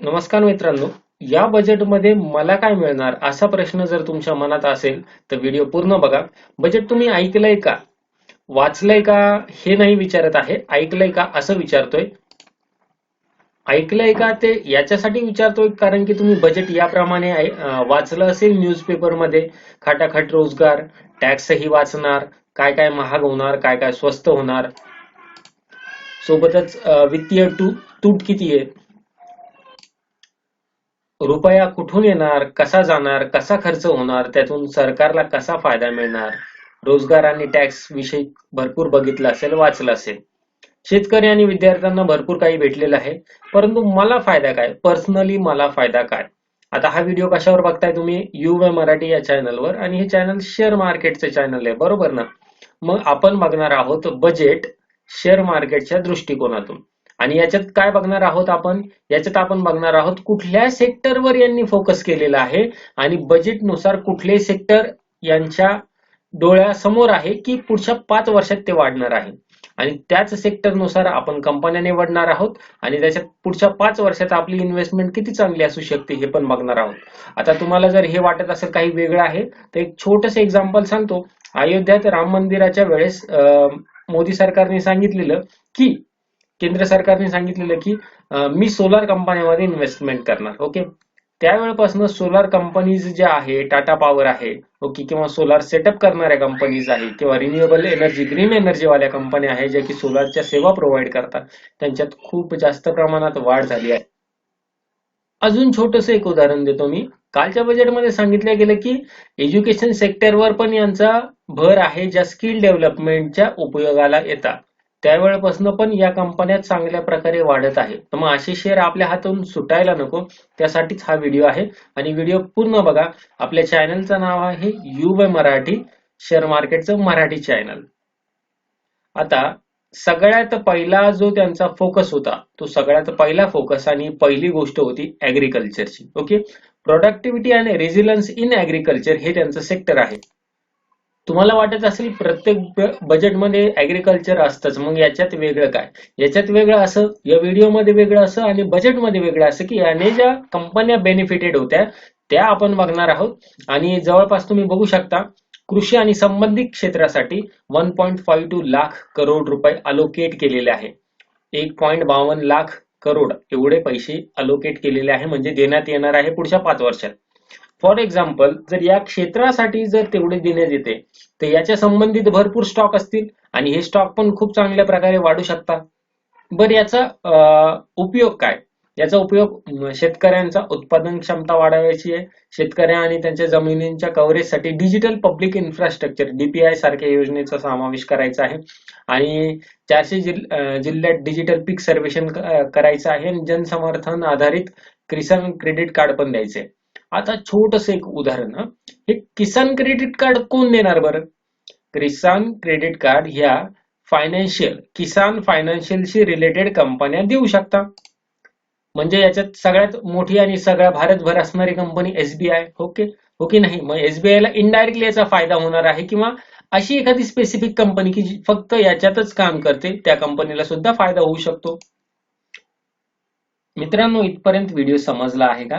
नमस्कार मित्रांनो या बजेटमध्ये मला काय मिळणार असा प्रश्न जर तुमच्या मनात असेल तर व्हिडिओ पूर्ण बघा. बजेट तुम्ही ऐकलंय का? वाचलंय का? हे नाही विचारत आहे. ऐकलंय का? असं विचारतोय. ऐकलंय का ते? याच्यासाठी विचारतोय कारण की तुम्ही बजेट याप्रमाणे वाचलं असेल न्यूजपेपरमध्ये खाटाखाट रोजगार टॅक्सही वाचणार काय काय महाग होणार काय काय स्वस्त होणार. सोबतच वित्तीय तूट किती आहे? रुपया कुठून येणार कसा जाणार कसा खर्च होणार त्यातून सरकारला कसा फायदा मिळणार? रोजगार आणि टॅक्स विषयी भरपूर बघितलं असेल वाचलं असेल. शेतकरी आणि विद्यार्थ्यांना भरपूर काही भेटलेलं आहे परंतु मला फायदा काय? पर्सनली मला फायदा काय? आता हा व्हिडिओ कशावर बघताय तुम्ही? यू वे मराठी या चॅनलवर आणि हे चॅनल शेअर मार्केटचं चॅनल आहे बरोबर ना? मग आपण बघणार आहोत बजेट शेअर मार्केटच्या दृष्टिकोनातून. आणि याच्यात काय बघणार आहोत आपण? याच्यात आपण बघणार आहोत कुठल्या सेक्टरवर यांनी फोकस केलेला आहे आणि बजेटनुसार कुठले सेक्टर यांच्या डोळ्यासमोर आहे की पुढच्या पाच वर्षात ते वाढणार आहे. आणि त्याच सेक्टरनुसार आपण कंपन्या निवडणार आहोत आणि त्याच्यात पुढच्या पाच वर्षात आपली इन्व्हेस्टमेंट किती चांगली असू शकते हे पण बघणार आहोत. आता तुम्हाला जर हे वाटत असेल काही वेगळं आहे तर एक छोटस एक्झाम्पल सांगतो. अयोध्यात राम मंदिराच्या वेळेस मोदी सरकारने सांगितलेलं की केंद्र सरकारने सांगितलेलं की मी सोलार कंपन्यामध्ये इन्व्हेस्टमेंट करणार ओके त्यावेळेपासून सोलार कंपनीज ज्या आहे टाटा पॉवर आहे ओके किंवा सोलार सेटअप करणाऱ्या कंपनीज आहे किंवा रिन्युएबल एनर्जी ग्रीन एनर्जी वाल्या कंपन्या आहे ज्या की सोलारच्या सेवा प्रोव्हाइड करतात त्यांच्यात खूप जास्त प्रमाणात वाढ झाली आहे. अजून छोटस एक उदाहरण देतो मी. कालच्या बजेटमध्ये सांगितलं गेलं की एज्युकेशन सेक्टरवर पण यांचा भर आहे ज्या स्किल डेव्हलपमेंटच्या उपयोगाला येतात. त्यावेळेपासून पण या कंपन्या चांगल्या प्रकारे वाढत आहे. तर मग असे शेअर आपल्या हातून सुटायला नको. त्यासाठीच हा व्हिडिओ आहे. आणि व्हिडिओ पूर्ण बघा. आपल्या चॅनलचं नाव आहे युव मराठी. शेअर मार्केटचं मराठी चॅनल आता सगळ्यात पहिला जो त्यांचा फोकस होता तो सगळ्यात पहिला फोकस आणि पहिली गोष्ट होती ऍग्रिकल्चरची ओके प्रोडक्टिव्हिटी आणि रेझिलन्स इन ऍग्रिकल्चर हे त्यांचं सेक्टर आहे. तुम्हाला वाटत असेल प्रत्येक बजेटमध्ये ऍग्रिकल्चर असतंच मग याच्यात वेगळं काय? याच्यात वेगळं असं या व्हिडिओमध्ये वेगळं असं आणि बजेटमध्ये वेगळं असं की याने ज्या कंपन्या बेनिफिटेड होत्या त्या आपण बघणार आहोत. आणि जवळपास तुम्ही बघू शकता कृषी आणि संबंधित क्षेत्रासाठी one point five two lakh crore रुपये अलोकेट केलेले आहे. एक पॉईंट बावन्न लाख करोड एवढे पैसे अलोकेट केलेले आहे म्हणजे देण्यात येणार आहे पुढच्या पाच वर्षात. फॉर एक्झाम्पल जर या क्षेत्रासाठी जर तेवढे देण्यात येते तर याच्या संबंधित भरपूर स्टॉक असतील आणि हे स्टॉक पण खूप चांगल्या प्रकारे वाढू शकतात. बरं याचा उपयोग काय? याचा उपयोग शेतकऱ्यांचा उत्पादन क्षमता वाढवायची आहे. शेतकऱ्या आणि त्यांच्या जमिनींच्या कव्हरेजसाठी डिजिटल पब्लिक इन्फ्रास्ट्रक्चर डीपीआय सारख्या योजनेचा समावेश करायचा आहे. आणि चारशे जिल- जिल्ह्यात डिजिटल पीक सर्वेक्षण करायचं आहे आणि जनसमर्थन आधारित किसान क्रेडिट कार्ड पण द्यायचे. आता छोटस एक उदाहरण हे. किसान क्रेडिट कार्ड कोण देणार बरं? किसान क्रेडिट कार्ड ह्या फायनान्शियल किसान फायनान्शियलशी रिलेटेड कंपन्या देऊ शकता. म्हणजे याच्यात सगळ्यात मोठी आणि सगळ्या भारतभर असणारी कंपनी एसबीआय ओके? हो की नाही मग एसबीआय ला इनडायरेक्टली याचा फायदा होणार आहे किंवा अशी एखादी स्पेसिफिक कंपनी की फक्त याच्यातच काम करते त्या कंपनीला सुद्धा फायदा होऊ शकतो. मित्रांनो इथपर्यंत व्हिडिओ समजला आहे का?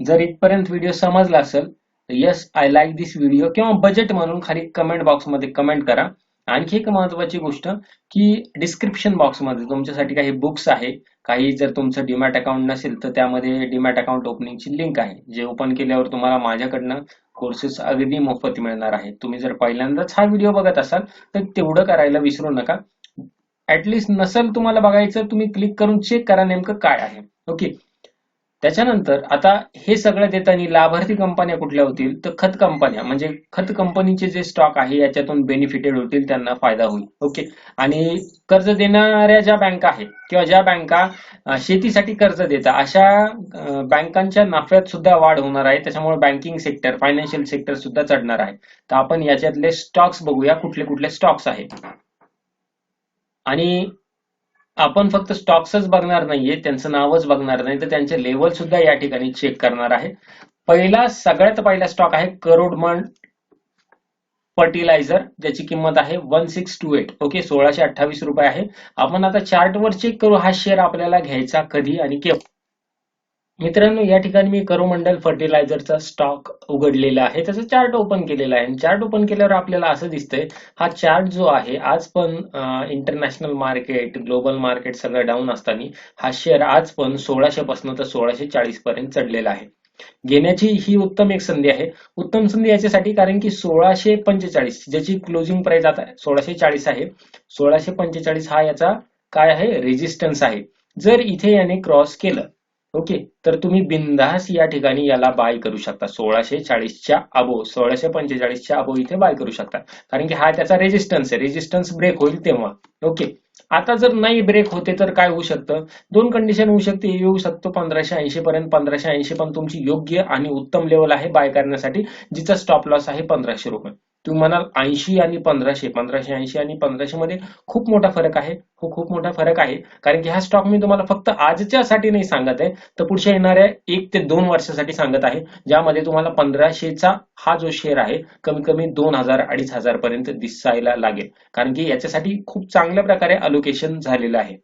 जर इथपर्यंत व्हिडिओ समजला असेल तर yes I like this video किंवा बजेट म्हणून खाली कमेंट बॉक्समध्ये कमेंट करा. आणखी एक महत्वाची गोष्ट की डिस्क्रिप्शन बॉक्समध्ये तुमच्यासाठी काही बुक्स आहे काही जर तुमचं डीमॅट अकाउंट नसेल तर त्यामध्ये डीमॅट अकाउंट ओपनिंगची लिंक आहे. जे ओपन केल्यावर तुम्हाला माझ्याकडनं कोर्सेस अगदी मोफत मिळणार आहे तुम्ही जर पहिल्यांदाच हा व्हिडिओ बघत असाल तर तेवढं करायला विसरू नका. ऍटलिस्ट नसेल तुम्हाला बघायचं तुम्ही क्लिक करून चेक करा नेमकं काय आहे. ओके त्याच्यानंतर आता हे सगळं देताना लाभार्थी कंपन्या कुठल्या होतील? तर खत कंपन्या. म्हणजे खत कंपनीचे जे स्टॉक आहे याच्यातून बेनिफिटेड होतील त्यांना फायदा होईल. ओके? आणि कर्ज देणाऱ्या ज्या बँका आहेत किंवा ज्या बँका शेतीसाठी कर्ज देतात अशा बँकांच्या नफ्यात सुद्धा वाढ होणार आहे. त्याच्यामुळे बँकिंग सेक्टर फायनान्शियल सेक्टर सुद्धा चढणार आहे. तर आपण याच्यातले स्टॉक्स बघूया कुठले कुठले स्टॉक्स आहेत. आणि आपण फक्त स्टॉक्सच बघणार नाहीये त्यांचं नावच बघणार नाही तर त्यांचे लेवल सुद्धा या ठिकाणी चेक करणार आहे. पहिला सगळ्यात पहिला स्टॉक आहे करोडमन फर्टिलायझर ज्याची किंमत आहे one six two eight okay सोळाशे अठ्ठावीस रुपये आहे. आपण आता चार्टवर चेक करू हा शेअर आपल्याला घ्यायचा कधी आणि केव्हा. मित्रांनो या ठिकाणी मी करोमंडल फर्टिलायझरचा स्टॉक उघडलेला आहे. त्याचा चार्ट ओपन केलेला आहे. चार्ट ओपन केल्यावर आपल्याला असं दिसतंय हा चार्ट जो आहे आज पण इंटरनॅशनल मार्केट ग्लोबल मार्केट सगळं डाऊन असताना हा शेअर आज पण सोळाशे पासून तर सोळाशे चाळीस पर्यंत चढलेला आहे. घेण्याची ही उत्तम एक संधी आहे. उत्तम संधी याच्यासाठी कारण की सोळाशे पंचेचाळीस ज्याची क्लोजिंग प्राइस आता सोळाशे चाळीस आहे. सोळाशे पंचेचाळीस हा याचा काय आहे? रेजिस्टन्स आहे. जर इथे याने क्रॉस केलं ओके तर तुम्ही बिनधास या ठिकाणी याला बाय करू शकता. सोळाशे चाळीसच्या अबो सोळाशे पंचेचाळीसच्या अबो इथे बाय करू शकता. कारण की हा त्याचा रेजिस्टन्स आहे. रेजिस्टन्स ब्रेक होईल तेव्हा. ओके आता जर नाही ब्रेक होते तर काय होऊ शकतं? दोन कंडिशन होऊ शकते. येऊ शकतो पंधराशे ऐंशी पर्यंत. पंधराशे ऐंशी पण तुमची योग्य आणि उत्तम लेवल आहे बाय करण्यासाठी जिचा स्टॉप लॉस आहे पंधराशे रुपये. तुम्ही म्हणाल ऐंशी आणि पंधराशे पंधराशे ऐंशी आणि पंधराशे मध्ये खूप मोठा फरक आहे. हो खूप मोठा फरक आहे. कारण की हा स्टॉक मी तुम्हाला फक्त आजच्यासाठी नाही सांगत आहे. तर पुढच्या येणाऱ्या एक ते दोन वर्षासाठी सांगत आहे. ज्यामध्ये तुम्हाला पंधराशेचा हा जो शेअर आहे कमी कमी दोन हजार अडीच हजार पर्यंत दिसायला लागेल. कारण की याच्यासाठी खूप चांगल्या प्रकारे अलोकेशन झालेलं आहे.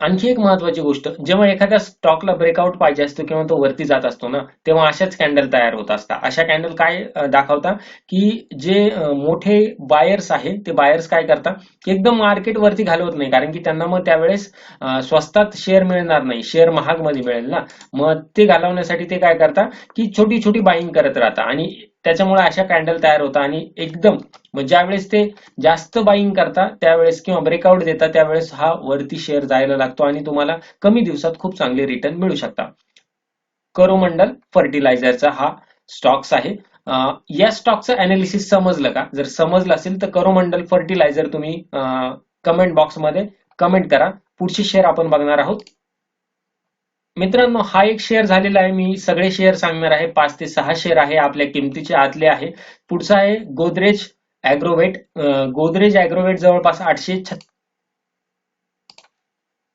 आणखी एक महत्वाची गोष्ट जेव्हा एखाद्या स्टॉकला ब्रेकआउट पाहिजे असतो किंवा तो वरती जात असतो ना तेव्हा अशाच कॅन्डल तयार होत असतात. अशा कॅन्डल काय दाखवता की जे मोठे बायर्स आहेत ते बायर्स काय करतात एकदम मार्केट वरती घालवत नाही कारण की त्यांना मग त्यावेळेस स्वस्तात शेअर मिळणार नाही शेअर महागमध्ये मिळेल ना. मग ते घालवण्यासाठी ते काय करतात की छोटी छोटी बाईंग करत राहतात. आणि त्याच्यामुळे अशा कॅन्डल तयार होतात. आणि एकदम म्हणजे ज्यावेळेस ते जास्त बाईंग करता त्यावेळेस किंवा ब्रेकआउट देतात त्यावेळेस हा वरती शेअर जायला लागतो आणि तुम्हाला कमी दिवसात खूप चांगले रिटर्न मिळू शकतात. करोमंडल फर्टिलायझरचा हा स्टॉक्स आहे. या स्टॉकचं अनालिसिस समजलं का? जर समजलं असेल तर करोमंडल फर्टिलायझर तुम्ही कमेंट बॉक्समध्ये कमेंट करा. पुढचे शेअर आपण बघणार आहोत. मित्रांनो हा एक शेअर झालेला आहे. मी सगळे शेअर सांगणार आहे. पाच ते सहा शेअर आहे. आपल्या किमतीचे आतले आहे. पुढचा आहे गोदरेज अॅग्रोवेट गोदरेज अॅग्रोवेट जवळपास आठशे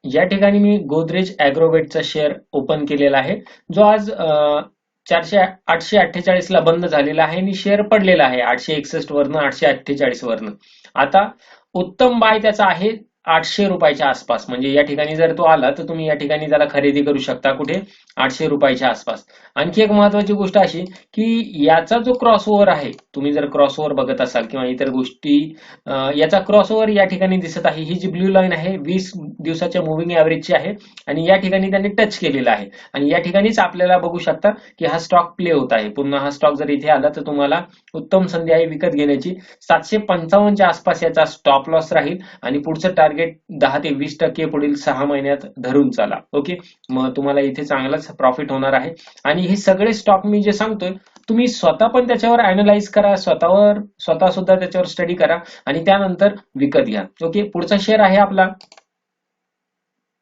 या ठिकाणी मी गोदरेज अॅग्रोवेटचा शेअर ओपन केलेला आहे. जो आज चारशे आठशे अठ्ठेचाळीस ला बंद झालेला आहे आणि शेअर पडलेला आहे. आठशे एकसष्ट वरनं आठशे अठ्ठेचाळीस वरनं. आता उत्तम बाय त्याचा आहे. आठशे रुपयाच्या आसपास. म्हणजे या ठिकाणी जर तो आला तर तुम्ही या ठिकाणी त्याला खरेदी करू शकता कुठे? आठशे रुपयाच्या आसपास. आणखी एक महत्वाची गोष्ट अशी की याचा जो क्रॉस ओव्हर आहे तुम्ही जर क्रॉस ओव्हर बघत असाल किंवा इतर गोष्टी याचा क्रॉस ओव्हर या ठिकाणी दिसत आहे. ही जी ब्ल्यू लाईन आहे वीस दिवसाच्या मुव्हिंग ॲव्हरेजची आहे आणि या ठिकाणी त्यांनी टच केलेला आहे. आणि या ठिकाणीच आपल्याला बघू शकता की हा स्टॉक प्ले होत आहे. पुन्हा हा स्टॉक जर इथे आला तर तुम्हाला उत्तम संधी आहे विकत घेण्याची. सातशे पंचावन्नच्या आसपास याचा स्टॉप लॉस राहील आणि पुढचं टार्गेट दहा ते वीस टक्के पुढील सहा महिन्यात धरून चाला. ओके मग तुम्हाला इथे चांगलाच प्रॉफिट होणार आहे. आणि हे सगळे स्टॉक मी जे सांगतोय तुम्ही स्वतः पण त्याच्यावर अनालाइज करा स्वतःवर स्वतः सुद्धा त्याच्यावर स्टडी करा आणि त्यानंतर विकत घ्या. ओके पुढचा शेअर आहे आपला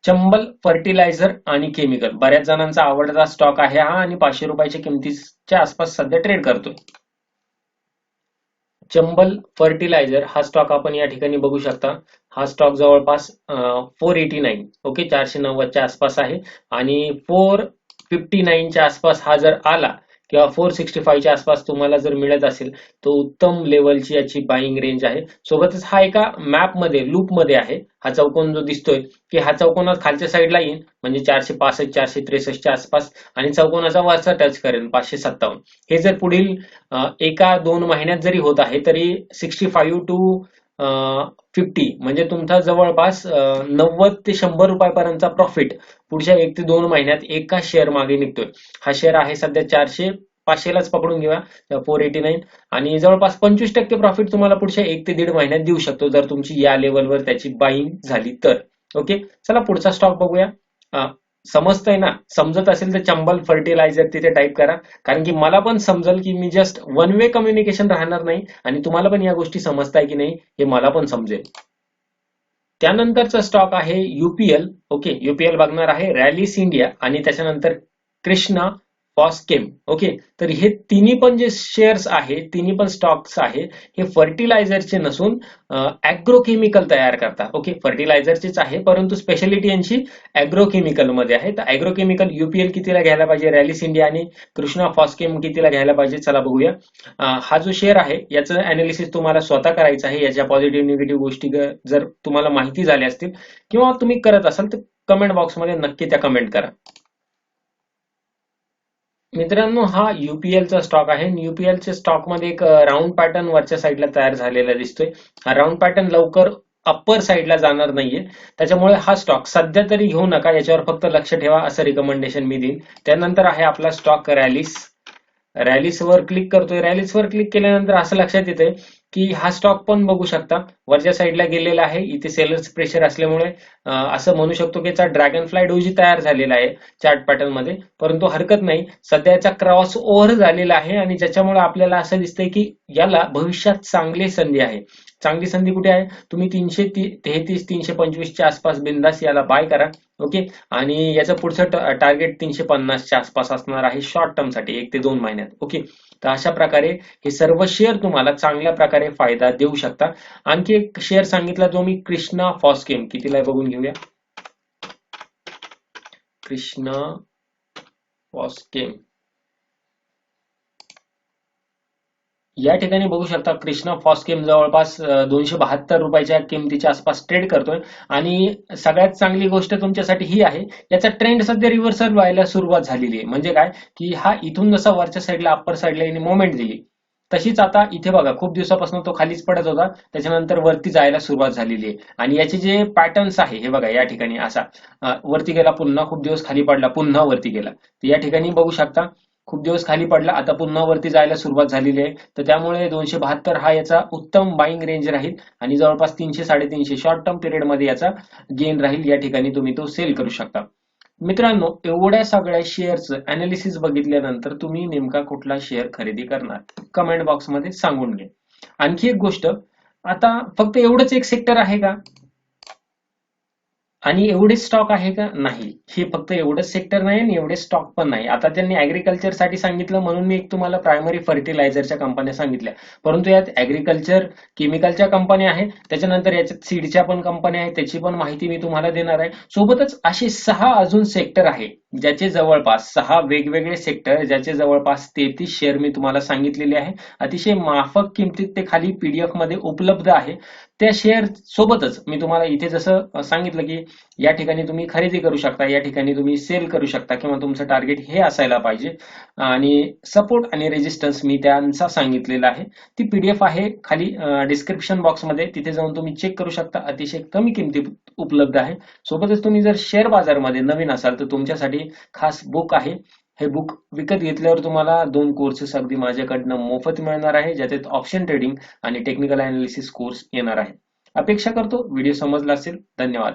चंबल फर्टिलायझर आणि केमिकल बऱ्याच जणांचा आवडता स्टॉक आहे हा आणि पाचशे रुपयाच्या किमतीच्या आसपास सध्या ट्रेड करतोय. चंबल फर्टिलायझर हा स्टॉक आपण या ठिकाणी बघू शकता. हा स्टॉक जवळपास फोर एटी नाईन ओके चारशे नव्वदच्या आसपास आहे. आणि फोर फिफ्टी नाईनच्या आसपास हा जर आला किंवा फोर सिक्स्टी फायच्या आसपास तुम्हाला जर मिळत असेल तर उत्तम लेवलची याची बाईंग रेंज आहे. सोबतच हा एका मॅपमध्ये लूपमध्ये आहे. हा चौकोन जो दिसतोय की हा चौकोन खालच्या साईडला येईल म्हणजे चारशे पासष्ट चारशे त्रेसष्टच्या आसपास आणि चौकोनाचा वरचा टच करेल पाचशे सत्तावन्न. हे जर पुढील एका दोन महिन्यात जरी होत आहे तरी सिक्स्टी फाईव्ह टू फिफ्टी म्हणजे तुमचा जवळपास नव्वद ते शंभर रुपयापर्यंतचा प्रॉफिट पुढच्या एक ते दोन महिन्यात एका शेअर मागे निघतोय. हा शेअर आहे सध्या चारशे पाचशेलाच पकडून घेऊया फोर एटी नाईन आणि जवळपास पंचवीस टक्के प्रॉफिट तुम्हाला पुढच्या एक ते दीड महिन्यात देऊ शकतो जर तुमची या लेवलवर त्याची बाईंग झाली तर. ओके चला पुढचा स्टॉक बघूया. समजतंय ना? समजत असेल तर चंबल फर्टिलायझर तिथे टाईप करा. कारण की मला पण समजेल की मी जस्ट वन वे कम्युनिकेशन राहणार नाही आणि तुम्हाला पण या गोष्टी समजताय की नाही हे मला पण समजेल. त्यानंतरचा स्टॉक आहे युपीएल ओके युपीएल बघणार आहे रॅलिस इंडिया आणि त्याच्यानंतर कृष्णा फॉस्केम ओके? तर हे तिन्ही पण जे शेअर्स आहे तिन्ही पण स्टॉक्स आहे हे फर्टिलायझरचे नसून अॅग्रोकेमिकल तयार करतात ओके? फर्टिलायझरचेच आहे परंतु स्पेशालिटी यांची अॅग्रोकेमिकलमध्ये आहे. तर अॅग्रोकेमिकल युपीएल कितीला घ्यायला पाहिजे? रॅलिस इंडिया आणि कृष्णा फॉस्केम कितीला घ्यायला पाहिजे? चला बघूया. हा जो शेअर आहे याचं अॅनालिसिस तुम्हाला स्वतः करायचं आहे. याच्या पॉझिटिव्ह निगेटिव्ह गोष्टी जर तुम्हाला माहिती झाल्या असतील किंवा तुम्ही करत असाल तर कमेंट बॉक्समध्ये नक्की त्या कमेंट करा. मित्रांनो हा युपीएलचा चा स्टॉक आहे. युपीएलच्या च्या स्टॉकमध्ये एक राऊंड पॅटर्न वरच्या साईडला तयार झालेला दिसतोय. हा राऊंड पॅटर्न लवकर अप्पर साईडला जाणार नाहीये. त्याच्यामुळे हा स्टॉक सध्या तरी घेऊ नका. याच्यावर फक्त लक्ष ठेवा असं रिकमेंडेशन मी देईन. त्यानंतर आहे आपला स्टॉक रॅलिस रॅलीस वर क्लिक करतोय. रॅलिस वर क्लिक केल्यानंतर असं लक्षात येतंय की हा स्टॉक पण बघू शकता वरच्या साईडला गेलेला आहे. इथे सेलर्स प्रेशर असल्यामुळे असं म्हणू शकतो की याचा ड्रॅगन फ्लाय डोजी तयार झालेला आहे चार्ट पॅटर्नमध्ये. परंतु हरकत नाही. सध्याचा क्रॉस ओव्हर झालेला आहे आणि ज्याच्यामुळे आपल्याला असं दिसतंय की याला भविष्यात चांगली संधी आहे. चांगली संधी कुठे आहे? तुम्ही तीनशे तेहतीस तीनशे पंचवीसच्या आसपास बिंदास याला बाय करा. ओके? आणि याचं पुढचं टार्गेट तीनशे पन्नासच्या आसपास असणार आहे शॉर्ट टर्मसाठी एक ते दोन महिन्यात. ओके? तर अशा प्रकारे हे सर्व शेअर तुम्हाला चांगल्या प्रकारे फायदा देऊ शकता आणखी एक शेअर सांगितला जो मी कृष्णा फॉस्केम कितीला बघून घेऊया. कृष्णा फॉस्केम या ठिकाणी बघू शकता कृष्णा फॉस्केम जवळपास दोनशे बहात्तर रुपयाच्या किमतीच्या आसपास ट्रेड करतोय. आणि सगळ्यात चांगली गोष्ट तुमच्यासाठी ही आहे याचा ट्रेंड सध्या रिव्हर्सल व्हायला सुरुवात झालेली आहे. म्हणजे काय? की हा इथून जसा वरच्या साईडला अप्पर साईडला याने मोमेंट दिली तशीच आता इथे बघा खूप दिवसापासून तो खालीच पडत होता त्याच्यानंतर वरती जायला सुरुवात झालेली आहे. आणि याचे जे पॅटर्न्स आहे हे बघा या ठिकाणी असा वरती गेला पुन्हा खूप दिवस खाली पडला पुन्हा वरती गेला. तर या ठिकाणी बघू शकता खूप दिवस खाली पडला. आता पुन्हा वरती जायला सुरुवात झालेली आहे. तर त्यामुळे दोनशे बहात्तर हा याचा उत्तम बाईंग रेंज राहील आणि जवळपास तीनशे साडेतीनशे शॉर्ट टर्म पिरियडमध्ये याचा गेन राहील. या ठिकाणी तुम्ही तो सेल करू शकता. मित्रांनो एवढ्या सगळ्या शेअरचं अनालिसिस बघितल्यानंतर तुम्ही नेमका कुठला शेअर खरेदी करणार? कमेंट बॉक्समध्ये सांगून घे आणखी एक गोष्ट आता फक्त एवढंच एक सेक्टर आहे का? आणि एवढे स्टॉक आहे का? नाही. हे फक्त एवढंच सेक्टर नाही आणि एवढे स्टॉक पण नाही. आता त्यांनी ऍग्रिकल्चरसाठी सांगितलं म्हणून मी एक तुम्हाला प्रायमरी फर्टिलायझरच्या कंपन्या सांगितल्या. परंतु यात ऍग्रिकल्चर केमिकलच्या कंपन्या आहेत त्याच्यानंतर याच्यात सीडच्या पण कंपन्या आहेत त्याची पण माहिती मी तुम्हाला देणार आहे. सोबतच असे सहा अजून सेक्टर आहे. ज्याचे जवळपास सहा वेगवेगळे सेक्टर ज्याचे जवळपास तेहतीस शेअर मी तुम्हाला सांगितलेले आहे. अतिशय माफक किमतीत ते खाली पीडीएफमध्ये उपलब्ध आहे. त्या शेअर सोबतच मी तुम्हाला इथे जसं सांगितलं की या ठिकाणी तुम्ही खरेदी करू शकता या ठिकाणी तुम्ही सेल करू शकता किंवा तुमचं टार्गेट हे असायला पाहिजे. आणि सपोर्ट आणि रेजिस्टन्स मी त्यांचा सांगितलेला आहे. ती पीडीएफ आहे खाली डिस्क्रिप्शन बॉक्समध्ये तिथे जाऊन तुम्ही चेक करू शकता. अतिशय कमी किमतीत उपलब्ध आहे. सोबतच तुम्ही जर शेअर बाजारमध्ये नवीन असाल तर तुमच्यासाठी खास बुक आहे. हे बुक विकत घेतल्यावर तुम्हाला दोन कोर्सेस अगदी माझ्याकडनं मोफत मिळणार आहे ज्याच्यात ऑप्शन ट्रेडिंग आणि टेक्निकल अनालिसिस कोर्स येणार आहे. अपेक्षा करतो व्हिडिओ समजला असेल. धन्यवाद.